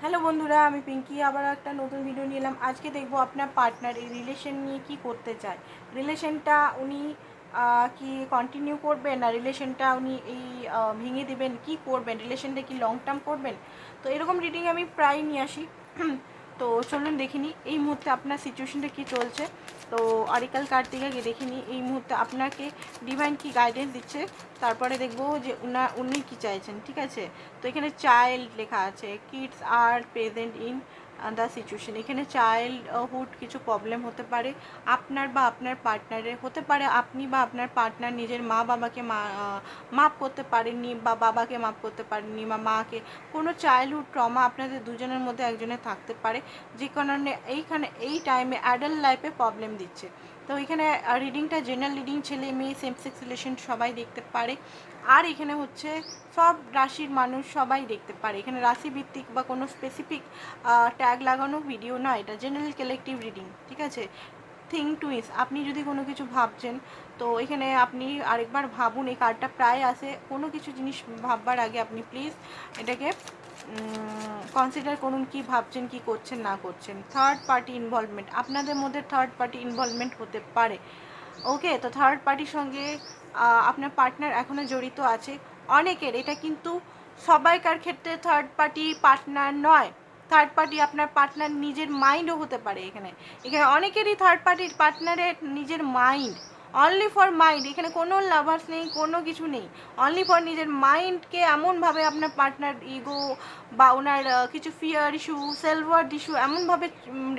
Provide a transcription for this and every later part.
Hello বন্ধুরা, আমি পিঙ্কি, আবার একটা নতুন ভিডিও নিলাম আজকে দেখব আপনার পার্টনার এই রিলেশন নিয়ে কি করতে চায়। রিলেশনটা উনি কি কন্টিনিউ করবেন না রিলেশনটা উনি এই ভেঙে দেবেন, কি করবেন? রিলেশনটা কি লং টার্ম করবেন? তো এরকম রিডিং আমি প্রায় নিয়ে আসি। তো চলুন দেখিনি এই মুহূর্তে আপনার সিচুয়েশনটা কি চলছে? তো অরিকাল কার্ড থেকে গিয়ে নিই এই মুহূর্তে আপনাকে ডিভাইন কি গাইডেন্স দিচ্ছে? তারপরে দেখব যে উনা, উনি কি চাইছেন, ঠিক আছে? তো এখানে চাইল্ড লেখা আছে kids R present in the situation এখানে চাইল্ডহুড কিছু প্রবলেম হতে পারে, আপনার বা আপনার পার্টনারের হতে পারে, আপনি বা আপনার পার্টনার নিজের মা বাবাকে মাপ করতে পারেননি, বা বাবাকে মাপ করতে পারেননি, বা মাকে, কোনো চাইল্ডহুড ট্রমা আপনাদের দুজনের মধ্যে একজনে থাকতে পারে, যে কারণে এইখানে, এই টাইমে অ্যাডাল্ট লাইফে প্রবলেম দিচ্ছে। তো এখানে রিডিংটা জেনারেল রিডিং ছেলে মেয়ে সেম সেক্স রিলেশন সবাই দেখতে পারে। আর এখানে হচ্ছে, সব রাশির মানুষ সবাই দেখতে পারে। এখানে রাশি ভিত্তিক বা কোনো স্পেসিফিক ট্যাগ লাগানো ভিডিও না, এটা জেনারেল কালেকটিভ রিডিং ঠিক আছে? থিং টুইস আপনি যদি কোনো কিছু ভাবছেন, তো এখানে আপনি আরেকবার ভাবুন, এই কার্ডটা প্রায় আসে। কোনো কিছু জিনিস ভাববার আগে আপনি প্লিজ এটাকে কনসিডার করুন কি ভাবছেন, কি করছেন, না করছেন। থার্ড পার্টি ইনভলভমেন্ট আপনাদের মধ্যে থার্ড পার্টি ইনভলভমেন্ট হতে পারে। ওকে তো থার্ড পার্টির সঙ্গে আপনার পার্টনার এখনও জড়িত আছে। অনেকের, এটা কিন্তু সবাইকার ক্ষেত্রে থার্ড পার্টি পার্টনার নয়। থার্ড পার্টি আপনার পার্টনার নিজের মাইন্ডও হতে পারে এখানে। এখানে অনেকেরই থার্ড পার্টির পার্টনারের নিজের মাইন্ড অনলি ফর মাইন্ড এখানে কোনো লাভার্স নেই, কোনো কিছু নেই। অনলি ফর নিজের মাইন্ডকে এমনভাবে আপনার পার্টনার ইগো বা ওনার কিছু ফিয়ার ইস্যু সেলভার্ড ইস্যু এমনভাবে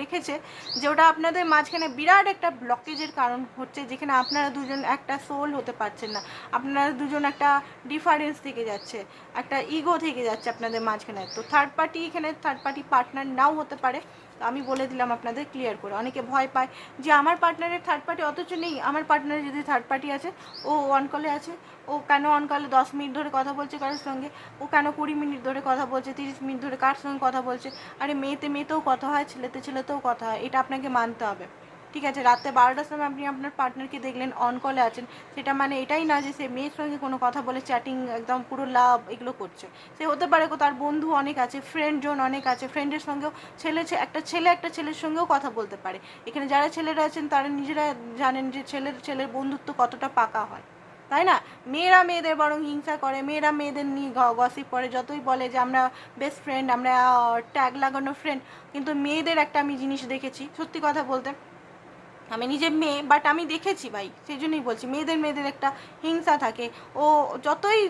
রেখেছে যে ওটা আপনাদের মাঝখানে বিরাট একটা ব্লকেজের কারণ হচ্ছে যেখানে আপনারা দুজন একটা সোল হতে পারছেন না। আপনারা দুজন একটা ডিফারেন্স থেকে যাচ্ছে, একটা ইগো থেকে যাচ্ছে আপনাদের মাঝখানে। তো থার্ড পার্টি এখানে থার্ড পার্টি পার্টনার নাও হতে পারে। আমি বলে দিলাম আপনাদের ক্লিয়ার করে। অনেকে ভয় পায় যে আমার পার্টনারের থার্ড পার্টি অথচ নেই। আমার পার্টনারের যদি থার্ড পার্টি আছে, ও অন কলে আছে, ও কেন অন কলে দশ মিনিট ধরে কথা বলছে কারোর সঙ্গে? ও কেন কুড়ি মিনিট ধরে কথা বলছে, তিরিশ মিনিট ধরে কার সঙ্গে কথা বলছে? আরে মেয়েতে মেয়েতেও কথা হয়, ছেলেতে ছেলেতেও কথা হয়, এটা আপনাকে মানতে হবে। ঠিক আছে, রাতে বারোটার সময় আপনি আপনার পার্টনারকে দেখলেন অন কলে আছেন, সেটা মানে এটাই না যে সে মেয়ের সঙ্গে কোনো কথা বলে চ্যাটিং একদম পুরো লাভ এগুলো করছে। সে হতে পারে তার বন্ধু অনেক আছে ফ্রেন্ড জোন অনেক আছে ফ্রেন্ডের সঙ্গেও ছেলে একটা ছেলে একটা ছেলের সঙ্গেও কথা বলতে পারে। এখানে যারা ছেলেরা আছেন, তারা নিজেরা জানেন যে ছেলের ছেলের বন্ধুত্ব কতটা পাকা হয়। তাই না? মেয়েরা মেয়েদের বরং হিংসা করে, মেয়েরা মেয়েদের নিয়ে গসিপ করে, যতই বলে যে আমরা বেস্ট ফ্রেন্ড আমরা ট্যাগ লাগানো ফ্রেন্ড কিন্তু মেয়েদের একটা আমি জিনিস দেখেছি, সত্যি কথা বলতে। আমি নিজে মেয়ে বাট আমি দেখেছি ভাই সেই জন্যই বলছি, মেয়েদের মেয়েদের একটা হিংসা থাকে। ও যতই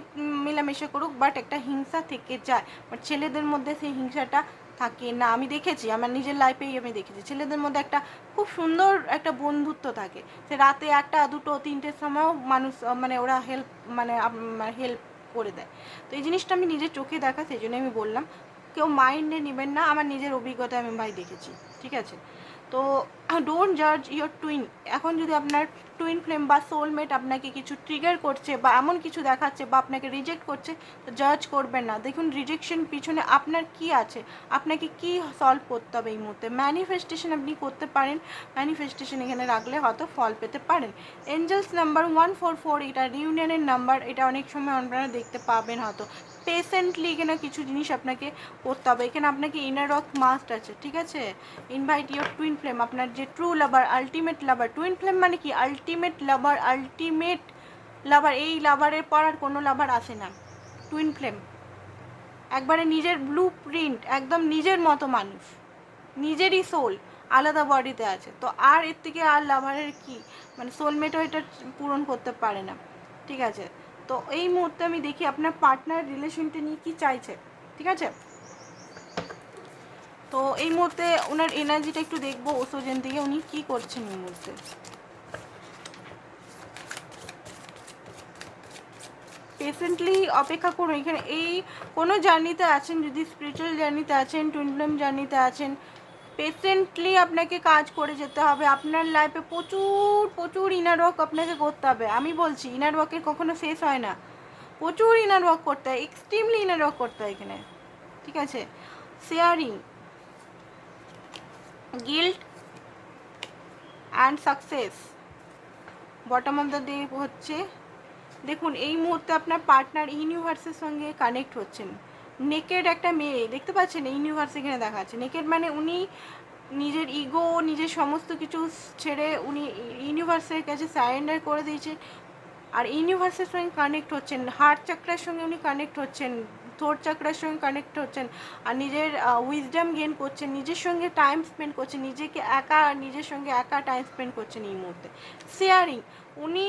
মেলামেশা করুক বাট একটা হিংসা থেকে যায়। বাট ছেলেদের মধ্যে সেই হিংসাটা থাকে না। আমি দেখেছি, আমার নিজের লাইফেই আমি দেখেছি, ছেলেদের মধ্যে একটা খুব সুন্দর একটা বন্ধুত্ব থাকে। সে রাতে একটা, দুটো, তিনটের সময়ও মানুষ মানে ওরা হেল্প মানে হেল্প করে দেয়। তো এই জিনিসটা আমি নিজের চোখে দেখা সেই জন্য আমি বললাম। কেউ মাইন্ডে নেবেন না, আমার নিজের অভিজ্ঞতা আমি ভাই দেখেছি, ঠিক আছে? তো ডোন্ট জাজ ইয়োর টুইন এখন যদি আপনার টুইন ফ্লেম বা সোলমেট আপনাকে কিছু ট্রিগার করছে বা এমন কিছু দেখাচ্ছে বা আপনাকে রিজেক্ট করছে, তো জাজ করবেন না। দেখুন রিজেকশন পিছনে আপনার কি আছে? আপনাকে কি সলভ করতে হবে এই মুহূর্তে? ম্যানিফেস্টেশন আপনি করতে পারেন। ম্যানিফেস্টেশন এখানে রাখলে হয়তো ফল পেতে পারেন। Angels number one four four এটা রিউনিয়নের নাম্বার এটা অনেক সময় আপনারা দেখতে পাবেন হয়তো। পেশেন্টলি এখানে কিছু জিনিস আপনাকে করতে হবে। এখানে আপনাকে ইনার ওয়ার্ক মাস্ট আছে, ঠিক আছে? ইনভাইট ইয়োর টুইন ফ্লেম আপনার যে true lover ultimate lover twin flame মানে কি? আলটিমেট লাভার আলটিমেট লাভার এই লাভারের পর আর কোনো লাভার আসে না। টুইন ফ্লেম একবারে নিজের ব্লু প্রিন্ট একদম নিজের মতো মানুষ। নিজেরই সোল আলাদা বডিতে আছে। তো আর এর থেকে আর লাভারের কি? মানে সোলমেটও এটা পূরণ করতে পারে না। ঠিক আছে? তো এই মুহূর্তে আমি দেখি আপনার পার্টনার রিলেশনটা নিয়ে কি চাইছে। ঠিক আছে? তো এই মুহূর্তে ওনার এনার্জিটা একটু দেখব ওসোজেন থেকে উনি কি করছেন এই মুহূর্তে? পেশেন্টলি অপেক্ষা করুন, এখানে এই কোনো জার্নিতে আছেন, যদি স্পিরিচুয়াল জার্নিতে আছেন টুইনফ্লেম জার্নিতে আছেন পেশেন্টলি আপনাকে কাজ করে যেতে হবে। আপনার লাইফে প্রচুর প্রচুর ইনার ওয়ার্ক আপনাকে করতে হবে। আমি বলছি ইনার ওয়ার্কের কখনো শেষ হয় না। প্রচুর ইনার ওয়ার্ক করতে হয় এক্সট্রিমলি ইনার ওয়ার্ক করতে হয় এখানে। ঠিক আছে? Sharing guilt and success bottom of the day হচ্ছে, দেখুন, এই মুহূর্তে আপনার পার্টনার ইউনিভার্সের সঙ্গে কানেক্ট হচ্ছেন। নেকেড একটা মেয়ে, দেখতে পাচ্ছেন? ইউনিভার্স এখানে দেখাচ্ছে। নেকেড মানে উনি নিজের ইগো নিজের সমস্ত কিছু ছেড়ে উনি ইউনিভার্সের কাছে সারেন্ডার করে দিয়েছে আর ইউনিভার্সের সঙ্গে কানেক্ট হচ্ছেন। হার্ট চাকরার সঙ্গে উনি কানেক্ট হচ্ছেন। থোর চাকরার সঙ্গে কানেক্ট হচ্ছেন আর নিজের উইজডম গেন করছেন, নিজের সঙ্গে টাইম স্পেন্ড করছেন, নিজেকে একা, নিজের সঙ্গে একা টাইম স্পেন্ড করছেন এই মুহূর্তে। শেয়ারিং উনি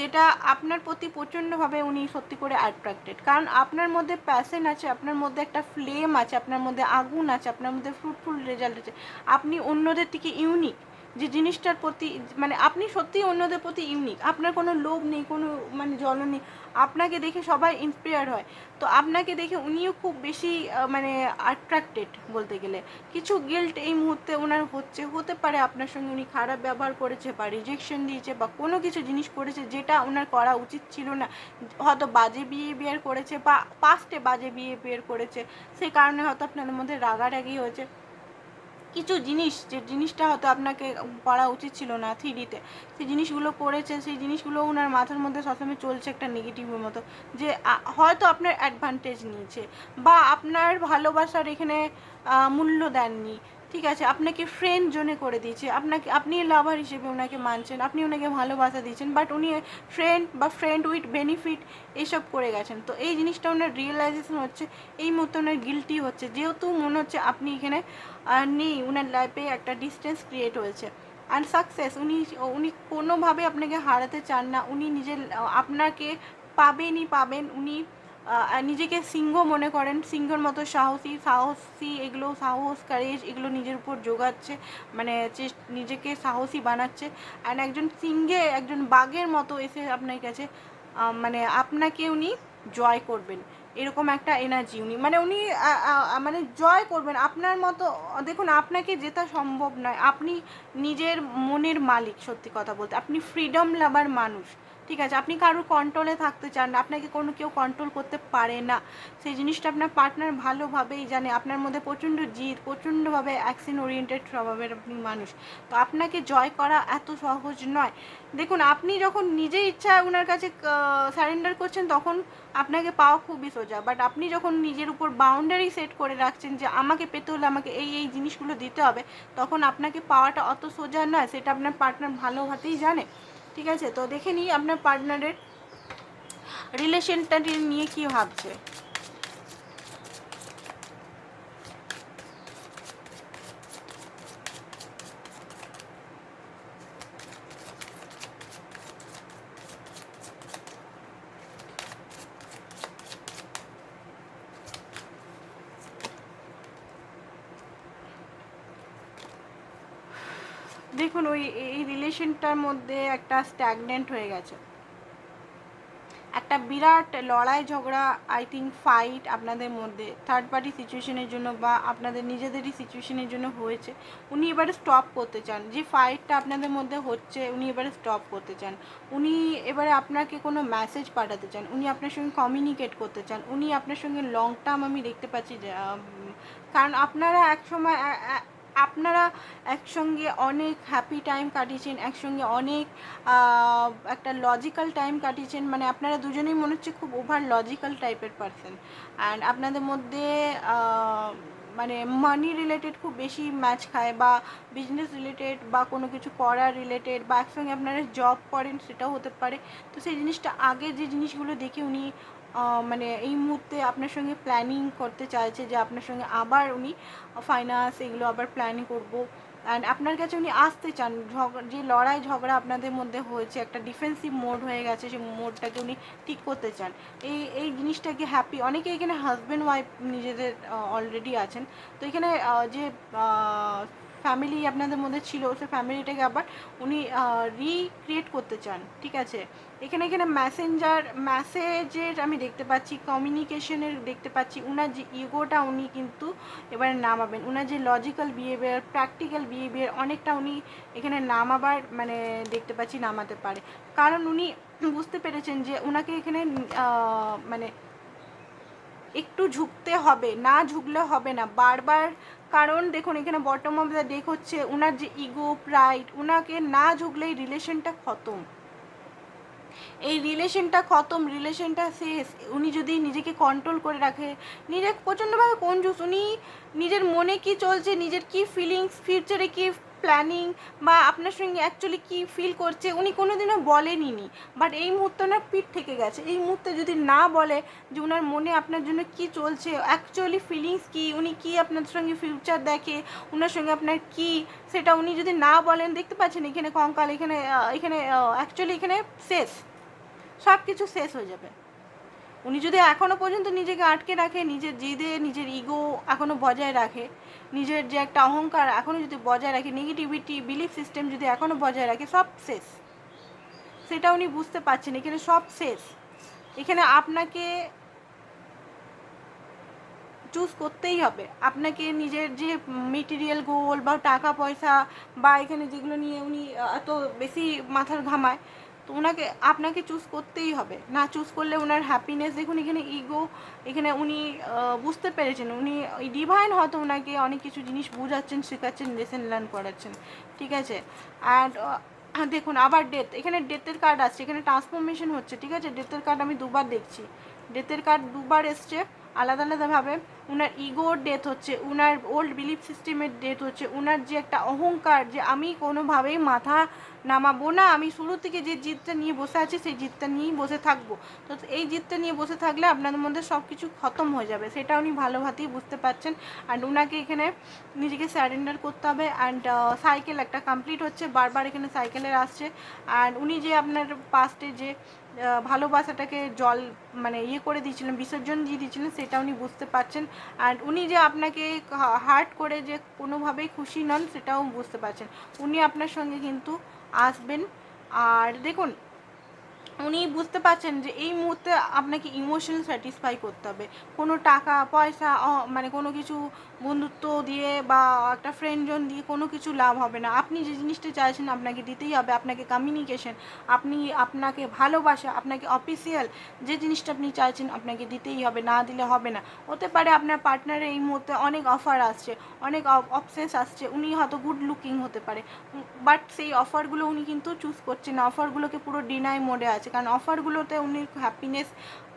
যেটা আপনার প্রতি প্রচণ্ডভাবে উনি সত্যি করে অ্যাট্রাক্টেড কারণ আপনার মধ্যে প্যাশন আছে, আপনার মধ্যে একটা ফ্লেম আছে, আপনার মধ্যে আগুন আছে, আপনার মধ্যে ফ্রুটফুল রেজাল্ট আছে। আপনি অন্যদের থেকে ইউনিক যে জিনিসটার প্রতি মানে আপনি সত্যিই অন্যদের প্রতি ইউনিক আপনার কোনো লোভ নেই, কোনো মানে জল নেই। আপনাকে দেখে সবাই ইন্সপায়ার হয়। তো আপনাকে দেখে উনিও খুব বেশি মানে অ্যাট্রাক্টেড বলতে গেলে। কিছু গিল্ট এই মুহূর্তে ওনার হচ্ছে, হতে পারে আপনার সঙ্গে উনি খারাপ ব্যবহার করেছে বা রিজেকশন দিয়েছে বা কোনো কিছু জিনিস করেছে যেটা ওনার করা উচিত ছিল না। হয়তো বাজে বিহেভিয়ার করেছে বা পাস্টে বাজে বিহেভিয়ার করেছে। সেই কারণে হয়তো আপনাদের মধ্যে রাগারাগি হয়েছে। কিছু জিনিস, যে জিনিসটা হয়তো আপনাকে করা উচিত ছিল না থ্রিডিতে সেই জিনিসগুলো করেছে সেই জিনিসগুলো ওনার মাথার মধ্যে সবসময় চলছে একটা নেগেটিভের মতো, যে হয়তো আপনার অ্যাডভান্টেজ নিয়েছে, বা আপনার ভালোবাসার এখানে মূল্য দেননি ঠিক আছে, আপনাকে ফ্রেন্ড জোনে করে দিয়েছে। আপনাকে, আপনি লাভার হিসেবে ওনাকে মানছেন, আপনি ওনাকে ভালোবাসা দিয়েছেন বাট উনি ফ্রেন্ড বা ফ্রেন্ড উইথ বেনিফিট এইসব করে গেছেন। তো এই জিনিসটা ওনার রিয়েলাইজেশন হচ্ছে, এই মতো ওনার গিলটি হচ্ছে। যেহেতু মনে হচ্ছে আপনি এখানে নেই ওনার লাইফে একটা ডিস্টেন্স ক্রিয়েট হয়েছে। অ্যান্ড সাকসেস উনি উনি কোনোভাবে আপনাকে হারাতে চান না, উনি নিজের, আপনাকে পাবেনই পাবেন, উনি নিজেকে সিংহ মনে করেন। সিংহর মতো সাহসী সাহসী, এগুলো সাহস কারেজ এগুলো নিজের উপর যোগাচ্ছে মানে নিজেকে সাহসী বানাচ্ছে। অ্যান্ড একজন সিংহে, একজন বাঘের মতো এসে আপনার কাছে মানে আপনাকে উনি জয় করবেন। এরকম একটা এনার্জি উনি। মানে উনি মানে জয় করবেন আপনার মতো। দেখুন, আপনাকে জেতা সম্ভব নয়। আপনি নিজের মনের মালিক, সত্যি কথা বলতে। আপনি ফ্রিডম লাভার মানুষ। ঠিক আছে, আপনি কারোর কন্ট্রোলে থাকতে চান না, আপনাকে কোনো কেউ কন্ট্রোল করতে পারে না। সেই জিনিসটা আপনার পার্টনার ভালোভাবেই জানে, আপনার মধ্যে প্রচণ্ড জিদ, প্রচণ্ডভাবে অ্যাকশন ওরিয়েন্টেড স্বভাবের আপনি মানুষ। তো আপনাকে জয় করা এত সহজ নয়। দেখুন, আপনি যখন নিজে ইচ্ছা ওনার কাছে সারেন্ডার করছেন, তখন আপনাকে পাওয়া খুবই সোজা। বাট আপনি যখন নিজের উপর বাউন্ডারি সেট করে রাখছেন যে আমাকে পেতে হলে আমাকে এই এই জিনিসগুলো দিতে হবে, তখন আপনাকে পাওয়াটা অত সোজা নয়, সেটা আপনার পার্টনার ভালো ভালোভাবেই জানে। ঠিক আছে? তো দেখে নিই আপনার পার্টনারের রিলেশনটা নিয়ে কি ভাবছে। দেখুন, ওই এই রিলেশনটার মধ্যে একটা স্ট্যাগনেন্ট হয়ে গেছে। একটা বিরাট লড়াই, ঝগড়া আই থিঙ্ক ফাইট আপনাদের মধ্যে থার্ড পার্টি সিচুয়েশনের জন্য বা আপনাদের নিজেদেরই সিচুয়েশনের জন্য হয়েছে। উনি এবারে স্টপ করতে চান। যে ফাইটটা আপনাদের মধ্যে হচ্ছে, উনি এবারে স্টপ করতে চান। উনি এবারে আপনাকে কোনো মেসেজ পাঠাতে চান। উনি আপনার সঙ্গে কমিউনিকেট করতে চান। উনি আপনার সঙ্গে লং টার্ম আমি দেখতে পাচ্ছি কারণ আপনারা একসময় এ- এ- আপনারা একসঙ্গে অনেক হ্যাপি টাইম কাটিয়েছেন, একসঙ্গে অনেক একটা লজিক্যাল টাইম কাটিয়েছেন মানে আপনারা দুজনেই মনে হচ্ছে খুব ওভার লজিক্যাল টাইপের পারসন অ্যান্ড আপনাদের মধ্যে মানে মানি রিলেটেড খুব বেশি ম্যাচ খায় বা বিজনেস রিলেটেড বা কোনো কিছু করার রিলেটেড বা একসঙ্গে আপনারা জব করেন সেটাও হতে পারে। তো সেই জিনিসটা আগে যে জিনিসগুলো দেখে উনি মানে এই মুহূর্তে আপনার সঙ্গে প্ল্যানিং করতে চাইছে যে আপনার সঙ্গে আবার উনি ফাইন্যান্স এগুলো আবার প্ল্যানিং করব। অ্যান্ড আপনার কাছে উনি আসতে চান যে লড়াই ঝগড়া আপনাদের মধ্যে হয়েছে, একটা ডিফেন্সিভ মোড হয়ে গেছে, সেই মোডটাকে উনি ঠিক করতে চান। এই এই জিনিসটাকে হ্যাপি অনেকে এখানে হাজব্যান্ড ওয়াইফ নিজেদের অলরেডি আছেন। তো এখানে যে ফ্যামিলি আপনাদের মধ্যে ছিল সেই ফ্যামিলিটাকে আবার উনি রিক্রিয়েট করতে চান, ঠিক আছে? এখানে এখানে ম্যাসেঞ্জার ম্যাসেজের আমি দেখতে পাচ্ছি কমিউনিকেশনের দেখতে পাচ্ছি, উনার যে ইগোটা উনি কিন্তু এবারে নামাবেন, উনার যে লজিক্যাল বিহেভিয়ার প্র্যাকটিক্যাল বিহেভিয়ার অনেকটা উনি এখানে নামাবার মানে দেখতে পাচ্ছি, নামাতে পারে। কারণ উনি বুঝতে পেরেছেন যে ওনাকে এখানে মানে একটু ঝুঁকতে হবে, না ঝুঁকলে হবে না। বারবার কারণ দেখুন, এখানে বটম অফ দ্য ডেক হচ্ছে, উনার যে ইগো প্রাইড ওনাকে না ঝুঁকলে এই রিলেশনটা খতম। এই রিলেশনটা খতম রিলেশনটা শেষ। উনি যদি নিজেকে কন্ট্রোল করে রাখে নিজে প্রচণ্ডভাবে কনজুস উনি নিজের মনে কি চলছে, নিজের কি ফিলিংস ফিউচারে কি প্ল্যানিং বা আপনার সঙ্গে অ্যাকচুয়ালি কি ফিল করছে, উনি কোনো দিনও বলেনি বাট এই মুহূর্তে ওনার পিঠ থেকে গেছে। এই মুহূর্তে যদি না বলে যে ওনার মনে আপনার জন্য কি চলছে অ্যাকচুয়ালি ফিলিংস কি, উনি কি আপনার সঙ্গে ফিউচার দেখে ওনার সঙ্গে আপনার কি, সেটা উনি যদি না বলেন, দেখতে পাচ্ছেন এখানে কঙ্কাল, এখানে এখানে অ্যাকচুয়ালি এখানে শেষ। সব কিছু শেষ হয়ে যাবে। উনি যদি এখনও পর্যন্ত নিজেকে আটকে রাখে, নিজের জিদে, নিজের ইগো এখনও বজায় রাখে, নিজের যে একটা অহংকার এখনও যদি বজায় রাখে নেগেটিভিটি বিলিফ সিস্টেম যদি এখনও বজায় রাখে, সব শেষ। সেটা উনি বুঝতে পারছেন, এখানে সব শেষ। এখানে আপনাকে চুজ করতেই হবে। আপনাকে নিজের যে মেটেরিয়াল গোল বা টাকা পয়সা বা এখানে যেগুলো নিয়ে উনি এত বেশি মাথার ঘামায় তো ওনাকে আপনাকে চুজ করতেই হবে। না চুজ করলে ওনার হ্যাপিনেস দেখুন এখানে ইগো এখানে উনি বুঝতে পেরেছেন, উনি ডিভাইন হয়তো ওনাকে অনেক কিছু জিনিস বোঝাচ্ছেন, শেখাচ্ছেন লেসেন লার্ন করাচ্ছেন, ঠিক আছে? অ্যান্ড দেখুন আবার ডেথ এখানে ডেথের কার্ড আসছে, এখানে ট্রান্সফরমেশন হচ্ছে, ঠিক আছে? ডেথের কার্ড আমি দুবার দেখছি। ডেথের কার্ড দুবার এসছে, আলাদা আলাদাভাবে। উনার ইগোর ডেথ হচ্ছে, উনার ওল্ড বিলিফ সিস্টেমের ডেথ হচ্ছে, উনার যে একটা অহংকার, যে আমি কোনোভাবেই মাথা নামাবো না, আমি শুরু থেকে যে জিতটা নিয়ে বসে আছি, সেই জিতটা নিয়েই বসে থাকব। তো এই জিতটা নিয়ে বসে থাকলে আপনাদের মধ্যে সব কিছু খতম হয়ে যাবে। সেটা উনি ভালোভাবেই বুঝতে পারছেন। অ্যান্ড ওনাকে এখানে নিজেকে স্যারেন্ডার করতে হবে অ্যান্ড সাইকেল একটা কমপ্লিট হচ্ছে, বারবার এখানে সাইকেলের আসছে। অ্যান্ড উনি যে আপনার পাস্টে যে ভালোবাসাটাকে জল মানে ইয়ে করে দিয়েছিলেন, বিসর্জন দিয়ে দিয়েছিলেন, সেটা উনি বুঝতে পারছেন। আর উনি যে আপনাকে হার্ট করে যে কোনোভাবেই খুশি নন, সেটাও বুঝতে পারছেন। উনি আপনার সঙ্গে কিন্তু আসবেন। আর দেখুন উনি বুঝতে পারছেন যে এই মুহূর্তে আপনাকে ইমোশনাল স্যাটিসফাই করতে হবে। কোনো টাকা, পয়সা মানে কোনো কিছু বন্ধুত্ব দিয়ে বা একটা ফ্রেন্ড জোন দিয়ে কোনো কিছু লাভ হবে না। আপনি যে জিনিসটা চাইছেন আপনাকে দিতেই হবে, আপনাকে কমিউনিকেশন আপনি আপনাকে ভালোবাসা, আপনাকে অফিসিয়াল যে জিনিসটা আপনি চাইছেন আপনাকে দিতেই হবে, না দিলে হবে না। হতে পারে আপনার পার্টনারের এই মুহূর্তে অনেক অফার আসছে, অনেক অপসেস আসছে, উনি হয়তো গুড লুকিং হতে পারে। বাট সেই অফারগুলো উনি কিন্তু চুজ করছেন না। অফারগুলোকে পুরো ডিনাই মোডে আছে। কারণ অফারগুলোতে উনি হ্যাপিনেস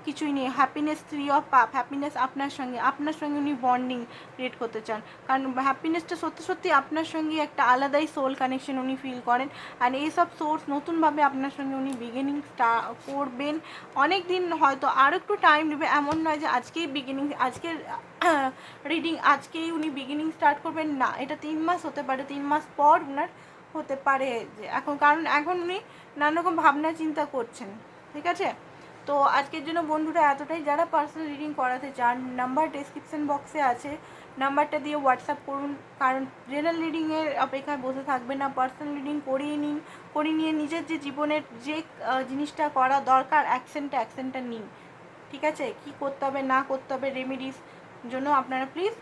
কিছুই নেই। হ্যাপিনেস থ্রি অফ পাপ হ্যাপিনেস আপনার সঙ্গে আপনার সঙ্গে উনি বন্ডিং ক্রিয়েট করতে চান। কারণ হ্যাপিনেসটা সত্যি সত্যি আপনার সঙ্গে একটা আলাদাই সোল কানেকশন উনি ফিল করেন। আর এইসব সোর্স নতুনভাবে আপনার সঙ্গে উনি বিগিনিং করবেন। অনেক দিন হয়তো আর একটু টাইম নেবে। এমন নয় যে আজকেই বিগিনিং আজকের রিডিং আজকেই উনি বিগিনিং স্টার্ট করবেন। না, এটা তিন মাস হতে পারে। তিন মাস পর ওনার হতে পারে যে এখন, কারণ এখন উনি নানা রকম ভাবনা চিন্তা করছেন, ঠিক আছে? তো আজকের জন্য বন্ধুরা এতটাই। যারা পার্সোনাল রিডিং করাতে চান নাম্বার ডেসক্রিপশন বক্সে আছে। নাম্বারটা দিয়ে হোয়াটসঅ্যাপ করুন, কারণ জেনারেল রিডিংয়ের অপেক্ষায় বসে থাকবে না। পার্সোনাল রিডিং করিয়ে নিন, করিয়ে নিয়ে নিজের যে জীবনের যে জিনিসটা করা দরকার অ্যাকশনটা অ্যাকশনটা নিন, ঠিক আছে? কি করতে হবে, না করতে হবে রেমিডিস জন্য আপনারা প্লিজ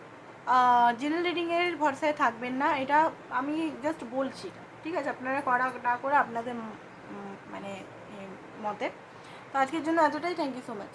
জেনারেল রিডিংয়ের ভরসায় থাকবেন না, এটা আমি জাস্ট বলছি। ঠিক আছে? আপনারা করা না করে আপনাদের মানে মতে। তো আজকের জন্য এতটাই। Thank you so much